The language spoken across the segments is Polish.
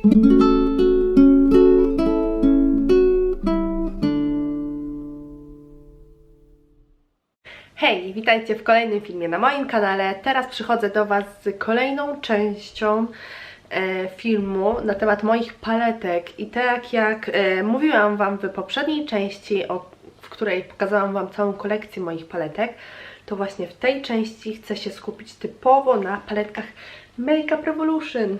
Hej, witajcie w kolejnym filmie na moim kanale. Teraz przychodzę do Was z kolejną częścią e, filmu na temat moich paletek. I tak jak e, mówiłam Wam w poprzedniej części, w której pokazałam Wam całą kolekcję moich paletek, to właśnie w tej części chcę się skupić typowo na paletkach Makeup Revolution.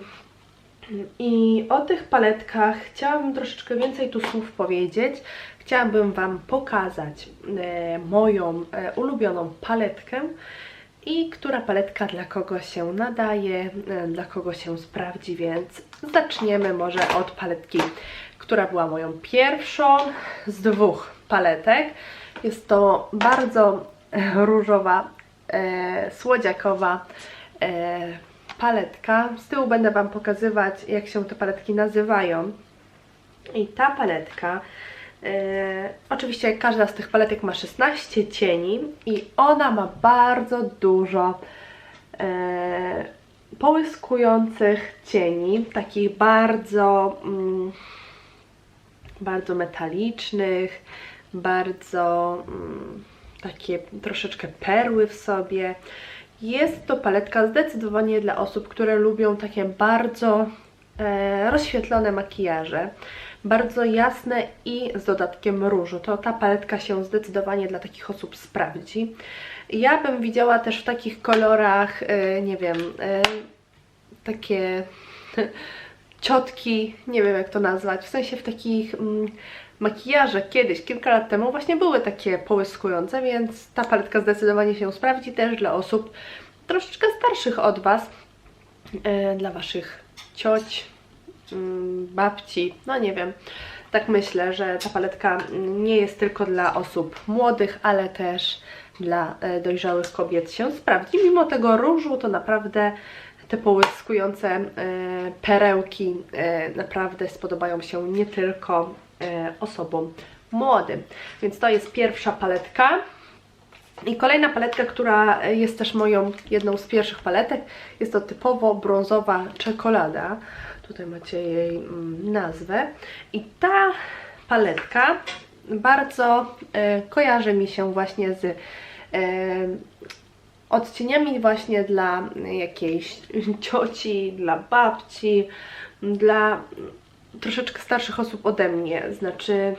I o tych paletkach chciałabym troszeczkę więcej tu słów powiedzieć. Chciałabym Wam pokazać e, moją e, ulubioną paletkę i która paletka dla kogo się nadaje, e, dla kogo się sprawdzi, więc zaczniemy może od paletki, która była moją pierwszą z dwóch paletek. Jest to bardzo różowa, e, słodziakowa e, paletka. Z tyłu będę Wam pokazywać, jak się te paletki nazywają. I ta paletka, e, oczywiście każda z tych paletek ma 16 cieni i ona ma bardzo dużo e, połyskujących cieni, takich bardzo, mm, bardzo metalicznych, bardzo mm, takie troszeczkę perły w sobie. Jest to paletka zdecydowanie dla osób, które lubią takie bardzo e, rozświetlone makijaże, bardzo jasne i z dodatkiem różu. To ta paletka się zdecydowanie dla takich osób sprawdzi. Ja bym widziała też w takich kolorach, e, nie wiem, e, takie ciotki, nie wiem jak to nazwać, w sensie w takich mm, makijaże kiedyś, kilka lat temu właśnie były takie połyskujące, więc ta paletka zdecydowanie się sprawdzi też dla osób troszeczkę starszych od Was, e, dla Waszych cioć, mm, babci, no nie wiem. Tak myślę, że ta paletka nie jest tylko dla osób młodych, ale też dla e, dojrzałych kobiet się sprawdzi. Mimo tego różu to naprawdę te połyskujące e, perełki naprawdę spodobają się nie tylko osobom młodym. Więc to jest pierwsza paletka. I kolejna paletka, która jest też moją jedną z pierwszych paletek, jest to typowo brązowa czekolada. Tutaj macie jej mm, nazwę. I ta paletka bardzo e, kojarzy mi się właśnie z e, odcieniami właśnie dla jakiejś cioci, dla babci, dla troszeczkę starszych osób ode mnie. Znaczy,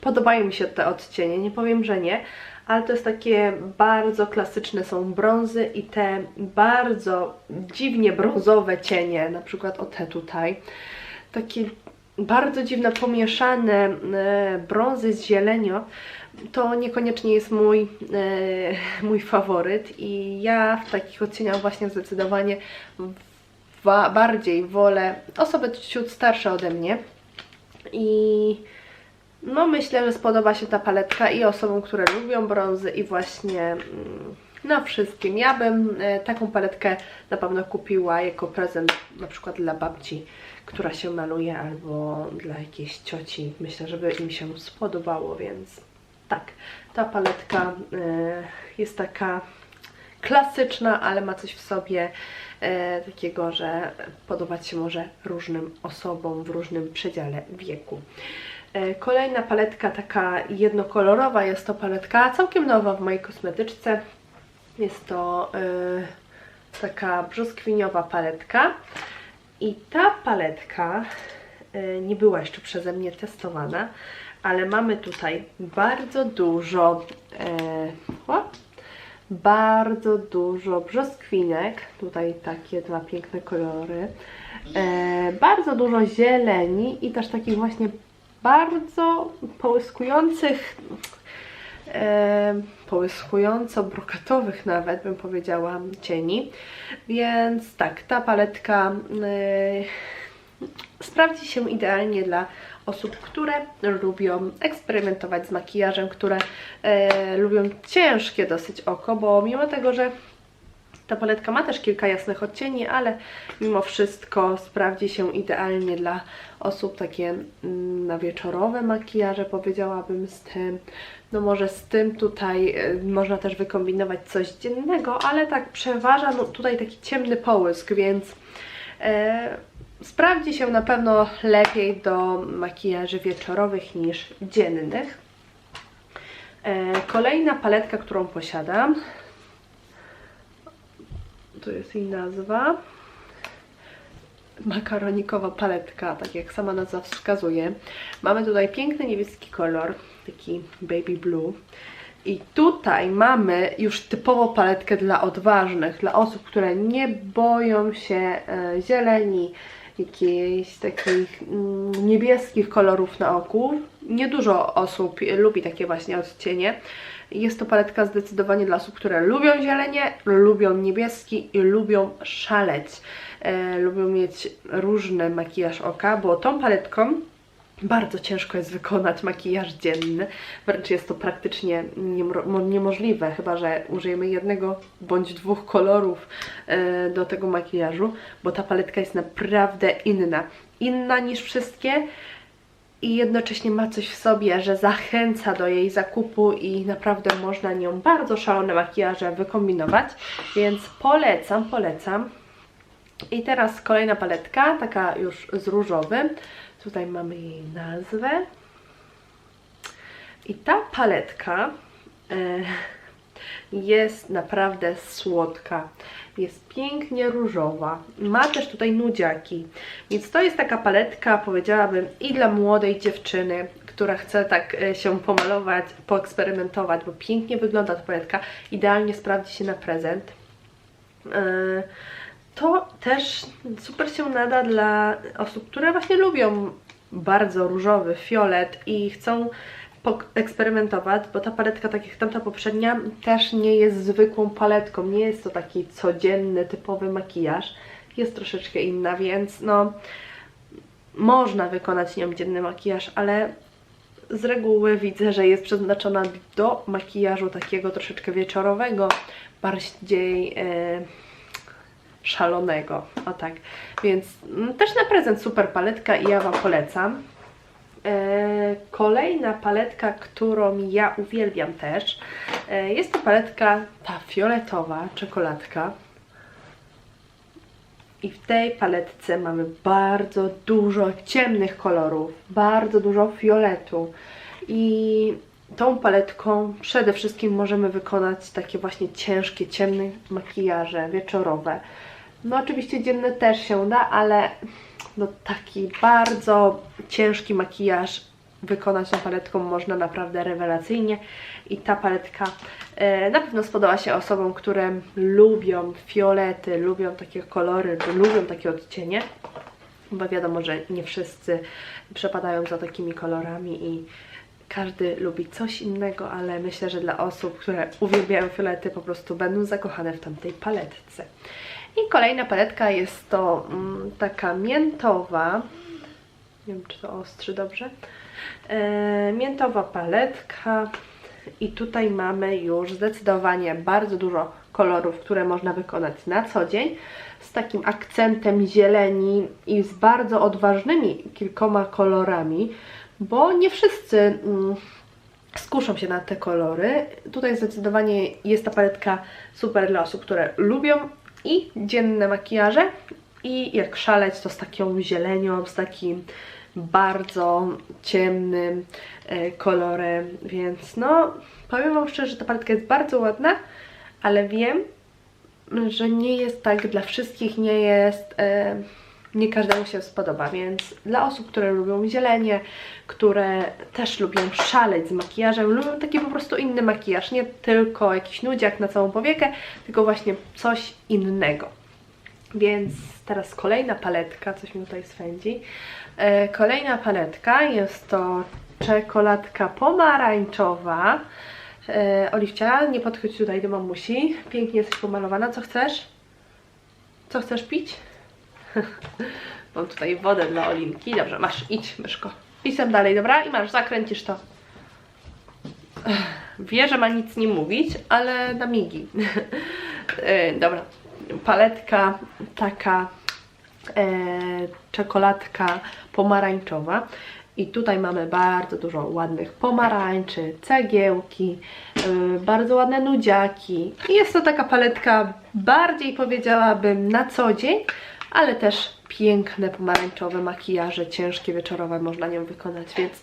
podobają mi się te odcienie, nie powiem, że nie, ale to jest takie bardzo klasyczne są brązy i te bardzo dziwnie brązowe cienie, na przykład o te tutaj, takie bardzo dziwne pomieszane e, brązy z zielenią, to niekoniecznie jest mój, e, mój faworyt i ja w takich odcieniach właśnie zdecydowanie bardziej wolę osoby ciut starsze ode mnie i no myślę, że spodoba się ta paletka i osobom, które lubią brązy i właśnie mm, no wszystkim. Ja bym e, taką paletkę na pewno kupiła jako prezent na przykład dla babci, która się maluje albo dla jakiejś cioci. Myślę, żeby im się spodobało, więc tak, ta paletka e, jest taka klasyczna, ale ma coś w sobie e, takiego, że podobać się może różnym osobom w różnym przedziale wieku. E, Kolejna paletka taka jednokolorowa, jest to paletka całkiem nowa w mojej kosmetyczce. Jest to e, taka brzoskwiniowa paletka i ta paletka e, nie była jeszcze przeze mnie testowana, ale mamy tutaj bardzo dużo e, bardzo dużo brzoskwinek, tutaj takie dwa piękne kolory, e, bardzo dużo zieleni i też takich właśnie bardzo połyskujących, e, połyskująco brokatowych nawet bym powiedziała cieni, więc tak, ta paletka e, sprawdzi się idealnie dla osób, które lubią eksperymentować z makijażem, które e, lubią ciężkie dosyć oko, bo mimo tego, że ta paletka ma też kilka jasnych odcieni, ale mimo wszystko sprawdzi się idealnie dla osób takie mm, na wieczorowe makijaże, powiedziałabym z tym. No może z tym tutaj y, można też wykombinować coś dziennego, ale tak przeważa no, tutaj taki ciemny połysk, więc e, sprawdzi się na pewno lepiej do makijaży wieczorowych niż dziennych. E, Kolejna paletka, którą posiadam, to jest jej nazwa. Makaronikowa paletka, tak jak sama nazwa wskazuje. Mamy tutaj piękny niebieski kolor, taki baby blue. I tutaj mamy już typowo paletkę dla odważnych, dla osób, które nie boją się e, zieleni, jakichś takich mm, niebieskich kolorów na oku. Niedużo osób lubi takie właśnie odcienie. Jest to paletka zdecydowanie dla osób, które lubią zielenie, lubią niebieski i lubią szaleć. E, lubią mieć różny makijaż oka, bo tą paletką bardzo ciężko jest wykonać makijaż dzienny, wręcz jest to praktycznie niemo- niemożliwe, chyba że użyjemy jednego bądź dwóch kolorów e, do tego makijażu, bo ta paletka jest naprawdę inna. Inna niż wszystkie i jednocześnie ma coś w sobie, że zachęca do jej zakupu i naprawdę można nią bardzo szalone makijaże wykombinować, więc polecam, polecam. I teraz kolejna paletka, taka już z różowym. Tutaj mamy jej nazwę. I ta paletka e, jest naprawdę słodka. Jest pięknie różowa. Ma też tutaj nudziaki. Więc to jest taka paletka, powiedziałabym, i dla młodej dziewczyny, która chce tak e, się pomalować, poeksperymentować, bo pięknie wygląda ta paletka. Idealnie sprawdzi się na prezent. E, to też super się nada dla osób, które właśnie lubią bardzo różowy fiolet i chcą eksperymentować, bo ta paletka, tak jak tamta poprzednia, też nie jest zwykłą paletką, nie jest to taki codzienny, typowy makijaż, jest troszeczkę inna, więc no można wykonać nią dzienny makijaż, ale z reguły widzę, że jest przeznaczona do makijażu takiego troszeczkę wieczorowego, bardziej... Yy, szalonego, o tak. Więc mm, też na prezent super paletka i ja Wam polecam. E, kolejna paletka, którą ja uwielbiam też, e, jest to paletka ta fioletowa czekoladka. I w tej paletce mamy bardzo dużo ciemnych kolorów, bardzo dużo fioletu. I tą paletką przede wszystkim możemy wykonać takie właśnie ciężkie, ciemne makijaże wieczorowe. No oczywiście dzienne też się da, ale no taki bardzo ciężki makijaż wykonać tą paletką można naprawdę rewelacyjnie i ta paletka e, na pewno spodoba się osobom, które lubią fiolety, lubią takie kolory, lubią takie odcienie, bo wiadomo, że nie wszyscy przepadają za takimi kolorami i każdy lubi coś innego, ale myślę, że dla osób, które uwielbiają fiolety, po prostu będą zakochane w tamtej paletce. I kolejna paletka jest to mm, taka miętowa, nie wiem czy to ostrzy dobrze, e, miętowa paletka. I tutaj mamy już zdecydowanie bardzo dużo kolorów, które można wykonać na co dzień. Z takim akcentem zieleni i z bardzo odważnymi kilkoma kolorami, bo nie wszyscy mm, skuszą się na te kolory. Tutaj zdecydowanie jest ta paletka super dla osób, które lubią i dzienne makijaże. I jak szaleć to z taką zielenią, z takim bardzo ciemnym e, kolorem, więc no powiem Wam szczerze, że ta paletka jest bardzo ładna, ale wiem, że nie jest tak dla wszystkich, nie jest... E, nie każdemu się spodoba, więc dla osób, które lubią zielenie, które też lubią szaleć z makijażem, lubią taki po prostu inny makijaż, nie tylko jakiś nudziak na całą powiekę, tylko właśnie coś innego. Więc teraz kolejna paletka, coś mi tutaj swędzi. E, kolejna paletka jest to czekoladka pomarańczowa. E, Oliwcia, nie podchodź tutaj do mamusi. Pięknie jesteś pomalowana. Co chcesz? Co chcesz pić? Mam tutaj wodę dla Olinki. Dobrze, masz, idź myszko. Pisem dalej, dobra? I masz, zakręcisz to. Wie, że ma nic nie mówić, ale na migi. E, dobra, paletka taka e, czekoladka pomarańczowa. I tutaj mamy bardzo dużo ładnych pomarańczy, cegiełki, yy, bardzo ładne nudziaki. I jest to taka paletka bardziej powiedziałabym na co dzień, ale też piękne pomarańczowe makijaże, ciężkie, wieczorowe można nią wykonać, więc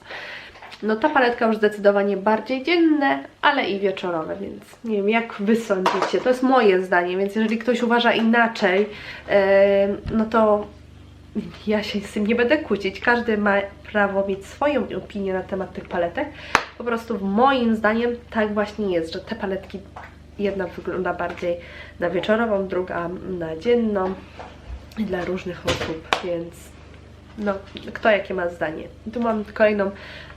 no ta paletka już zdecydowanie bardziej dzienne, ale i wieczorowe, więc nie wiem jak Wy sądzicie. To jest moje zdanie, więc jeżeli ktoś uważa inaczej, e, no to ja się z tym nie będę kłócić. Każdy ma prawo mieć swoją opinię na temat tych paletek. Po prostu moim zdaniem tak właśnie jest, że te paletki jedna wygląda bardziej na wieczorową, druga na dzienną dla różnych osób, więc no, kto jakie ma zdanie. Tu mam kolejną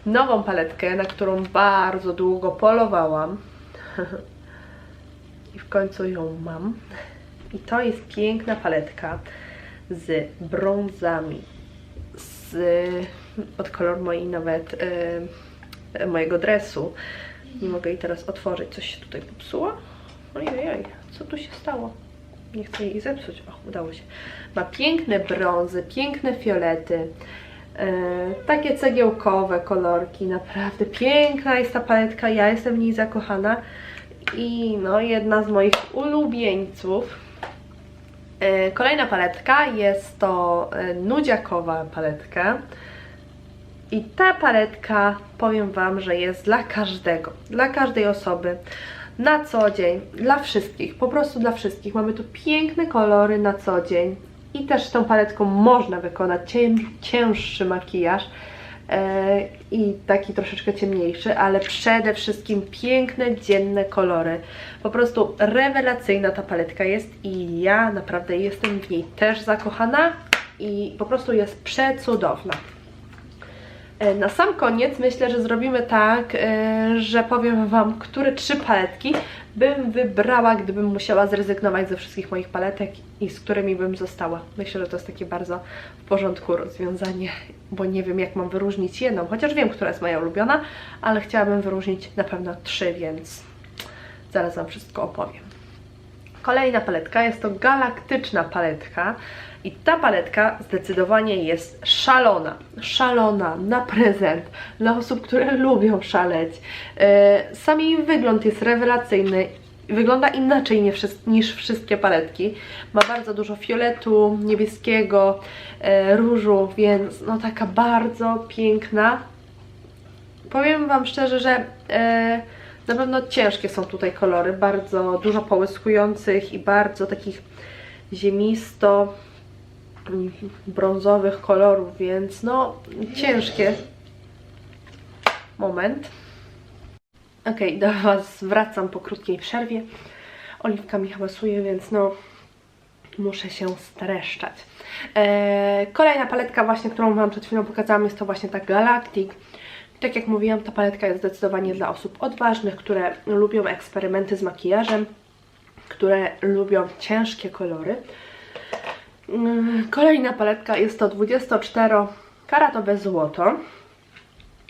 nową paletkę, na którą bardzo długo polowałam. I w końcu ją mam. I to jest piękna paletka z brązami. Z, od koloru mojej nawet e, mojego dresu. Nie mogę jej teraz otworzyć. Coś się tutaj popsuło? Ojej, co tu się stało? Nie chcę jej zepsuć. O, udało się. Ma piękne brązy, piękne fiolety. e, takie cegiełkowe kolorki. Naprawdę piękna jest ta paletka. Ja jestem w niej zakochana. I no, jedna z moich ulubieńców. E, Kolejna paletka jest to e, nudziakowa paletka. I ta paletka, powiem Wam, że jest dla każdego, dla każdej osoby, na co dzień, dla wszystkich, po prostu dla wszystkich. Mamy tu piękne kolory na co dzień i też tą paletką można wykonać cię, cięższy makijaż e, i taki troszeczkę ciemniejszy, ale przede wszystkim piękne, dzienne kolory. Po prostu rewelacyjna ta paletka jest i ja naprawdę jestem w niej też zakochana i po prostu jest przecudowna. E, Na sam koniec myślę, że zrobimy tak, e, że powiem Wam, które trzy paletki bym wybrała, gdybym musiała zrezygnować ze wszystkich moich paletek i z którymi bym została. Myślę, że to jest takie bardzo w porządku rozwiązanie, bo nie wiem jak mam wyróżnić jedną, chociaż wiem, która jest moja ulubiona, ale chciałabym wyróżnić na pewno trzy, więc zaraz Wam wszystko opowiem. Kolejna paletka jest to galaktyczna paletka i ta paletka zdecydowanie jest szalona. Szalona na prezent dla osób, które lubią szaleć. E, Sam jej wygląd jest rewelacyjny. Wygląda inaczej niż, wszys- niż wszystkie paletki. Ma bardzo dużo fioletu, niebieskiego, e, różu, więc no taka bardzo piękna. Powiem Wam szczerze, że e, na pewno ciężkie są tutaj kolory, bardzo dużo połyskujących i bardzo takich ziemisto brązowych kolorów, więc no ciężkie. Moment. Ok, do Was wracam po krótkiej przerwie. Oliwka mi hałasuje, więc no muszę się streszczać. Eee, kolejna paletka właśnie, którą Wam przed chwilą pokazałam, jest to właśnie ta Galactic. Tak jak mówiłam, ta paletka jest zdecydowanie dla osób odważnych, które lubią eksperymenty z makijażem, które lubią ciężkie kolory. Mm, Kolejna paletka jest to 24-karatowe złoto.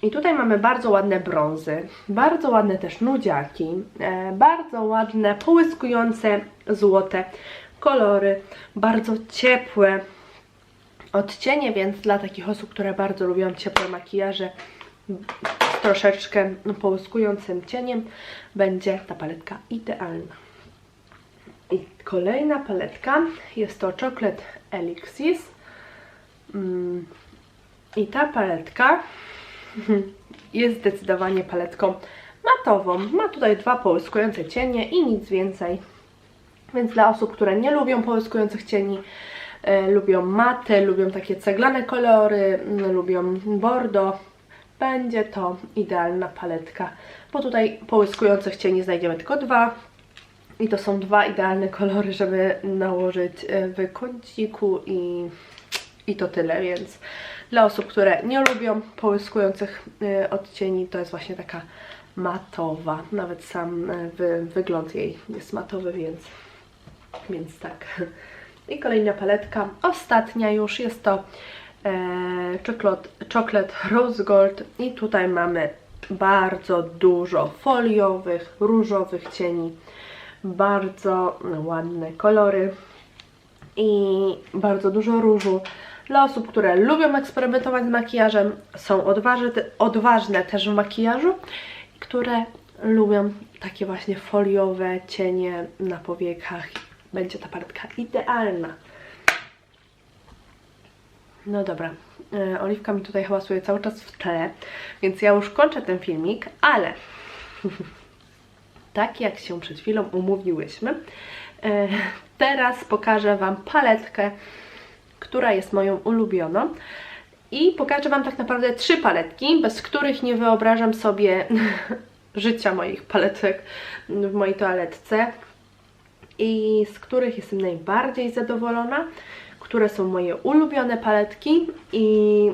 I tutaj mamy bardzo ładne brązy, bardzo ładne też nudziaki, e, bardzo ładne, połyskujące złote kolory, bardzo ciepłe odcienie, więc dla takich osób, które bardzo lubią ciepłe makijaże troszeczkę połyskującym cieniem, będzie ta paletka idealna. Kolejna paletka jest to Chocolate Elixirs. Mm, I ta paletka jest zdecydowanie paletką matową. Ma tutaj dwa połyskujące cienie i nic więcej. Więc dla osób, które nie lubią połyskujących cieni, e, lubią maty, lubią takie ceglane kolory, lubią bordo, będzie to idealna paletka. Bo tutaj połyskujących cieni znajdziemy tylko dwa. I to są dwa idealne kolory, żeby nałożyć e, w kąciku i, i to tyle, więc dla osób, które nie lubią połyskujących e, odcieni, to jest właśnie taka matowa. Nawet sam e, wy, wygląd jej jest matowy, więc, więc tak. I kolejna paletka, ostatnia już, jest to e, chocolate, chocolate Rose Gold i tutaj mamy bardzo dużo foliowych, różowych cieni, bardzo ładne kolory i bardzo dużo różu. Dla osób, które lubią eksperymentować z makijażem, są odważne, odważne też w makijażu, które lubią takie właśnie foliowe cienie na powiekach. Będzie ta paletka idealna. No dobra, e, Oliwka mi tutaj hałasuje cały czas w tle, więc ja już kończę ten filmik, ale tak jak się przed chwilą umówiłyśmy, e, teraz pokażę Wam paletkę, która jest moją ulubioną. I pokażę Wam tak naprawdę trzy paletki, bez których nie wyobrażam sobie życia moich paletek w mojej toaletce i z których jestem najbardziej zadowolona, które są moje ulubione paletki. I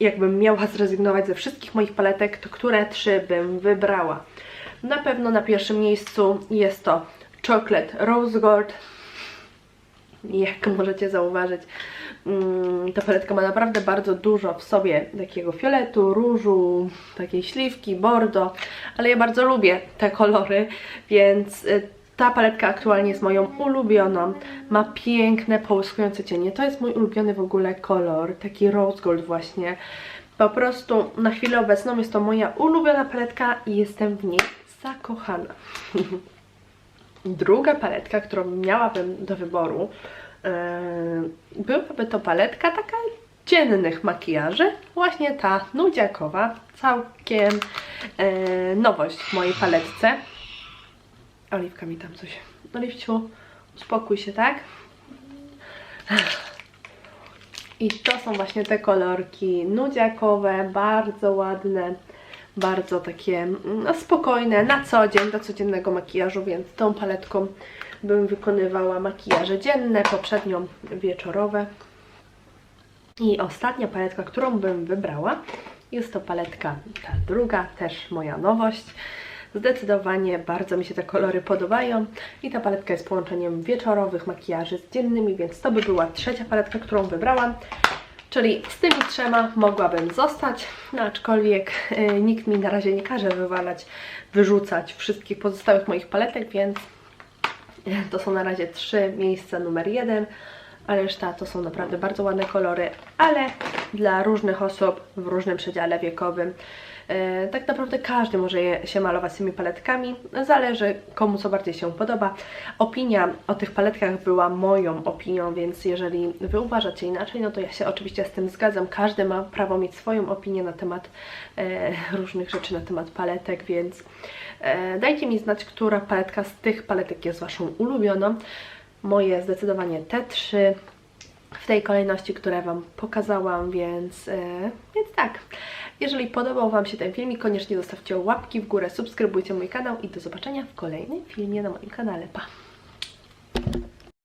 jakbym miała zrezygnować ze wszystkich moich paletek, to które trzy bym wybrała? Na pewno na pierwszym miejscu jest to Chocolate Rose Gold. Jak możecie zauważyć, mm, ta paletka ma naprawdę bardzo dużo w sobie takiego fioletu, różu, takiej śliwki, bordo, ale ja bardzo lubię te kolory, więc y, ta paletka aktualnie jest moją ulubioną. Ma piękne, połyskujące cienie. To jest mój ulubiony w ogóle kolor, taki rose gold właśnie. Po prostu na chwilę obecną jest to moja ulubiona paletka i jestem w niej zakochana. Druga paletka, którą miałabym do wyboru, yy, byłaby to paletka taka dziennych makijaży. Właśnie ta nudziakowa, całkiem yy, nowość w mojej paletce. Oliwka mi tam coś. Oliwciu, uspokój się, tak? I to są właśnie te kolorki nudziakowe, bardzo ładne, bardzo takie no, spokojne, na co dzień, do codziennego makijażu, więc tą paletką bym wykonywała makijaże dzienne, poprzednio wieczorowe. I ostatnia paletka, którą bym wybrała, jest to paletka ta druga, też moja nowość. Zdecydowanie bardzo mi się te kolory podobają i ta paletka jest połączeniem wieczorowych makijaży z dziennymi, więc to by była trzecia paletka, którą wybrałam. Czyli z tymi trzema mogłabym zostać, no aczkolwiek y, nikt mi na razie nie każe wywalać, wyrzucać wszystkich pozostałych moich paletek, więc y, to są na razie trzy miejsca numer jeden, a reszta to są naprawdę bardzo ładne kolory, ale dla różnych osób w różnym przedziale wiekowym. E, tak naprawdę każdy może je, się malować tymi paletkami, zależy komu co bardziej się podoba. Opinia o tych paletkach była moją opinią, więc jeżeli Wy uważacie inaczej, no to ja się oczywiście z tym zgadzam. Każdy ma prawo mieć swoją opinię na temat e, różnych rzeczy, na temat paletek, więc e, dajcie mi znać, która paletka z tych paletek jest Waszą ulubioną. Moje zdecydowanie te trzy w tej kolejności, które Wam pokazałam, więc, e, więc tak. Jeżeli podobał Wam się ten filmik, koniecznie zostawcie łapki w górę, subskrybujcie mój kanał i do zobaczenia w kolejnym filmie na moim kanale. Pa!